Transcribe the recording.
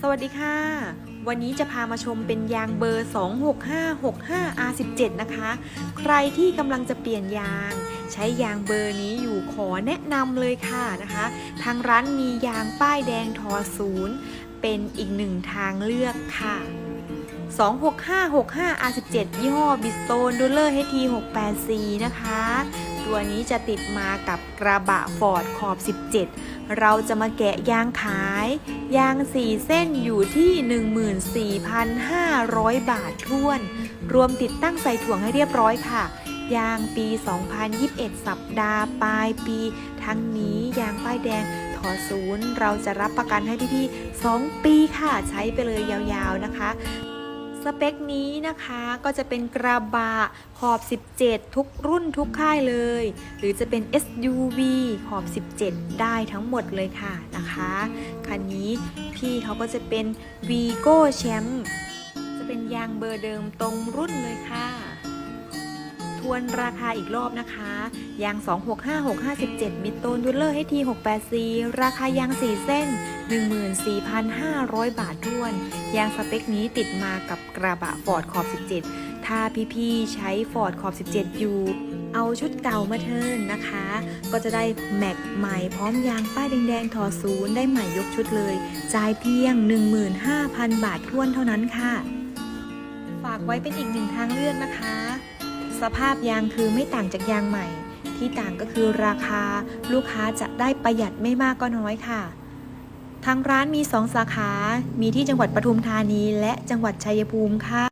สวัสดีค่ะ วันนี้จะพามาชมเป็นยางเบอร์ 26565 R17 นะคะ ใครที่กำลังจะเปลี่ยนยาง ใช้ยางเบอร์นี้อยู่ขอแนะนำเลยค่ะนะคะ ทางร้านมียางป้ายแดงทอศูนย์เป็นอีกหนึ่งทางเลือกค่ะ 26565 R17 ยี่ห้อบิสโตนดูเลอร์ HT684 นะคะ ตัวนี้จะติดมากับกระบะฟอร์ดขอบ 17 เราจะมาแกะยางขาย ยาง 4 เส้นอยู่ที่ 14,500 บาทท้วน รวมติดตั้งใส่ถ่วงให้เรียบร้อยค่ะ ยางปี 2021 สัปดาห์ปลายปี ทั้งนี้ยางป้ายแดงถอศูนย์เราจะรับประกันให้พี่ๆ2ปีค่ะ ใช้ไปเลยยาวๆนะคะ สเปคนี้นะคะก็จะเป็นกระบะขอบ 17 ทุกรุ่นทุกค่ายเลย หรือจะเป็น SUV ขอบ 17 ได้ทั้งหมดเลยค่ะนะคะคันนี้พี่เขาก็จะเป็น Vigo Champ จะเป็นยางเบอร์เดิมตรงรุ่นเลยค่ะทวนราคาอีกรอบนะคะ ยาง 265657 มิตโตนดูเลอร์ให้ที684 ราคายาง 4 เส้น 14,500 บาทท้วนยางสเปคนี้ติดมากับกระบะฟอร์ดขอบ 17 ถ้าพี่ๆใช้ฟอร์ดขอบ 17 อยู่ เอาชุดเก่ามาเทิร์นนะคะ ก็จะได้แม็กใหม่พร้อมยางป้ายแดงๆถอศูนย์ได้ใหม่ยกชุดเลย จ่ายเพียง 15,000 บาทท้วนเท่านั้นค่ะ ฝากไว้เป็นอีกหนึ่งทางเลือกนะคะ สภาพยางคือไม่ต่างจากยางใหม่ ที่ต่างก็คือราคาลูกค้าจะได้ประหยัดไม่มากก็น้อยค่ะ ทางร้านมี 2 สาขา มีที่จังหวัดปทุมธานีและจังหวัดชัยภูมิค่ะ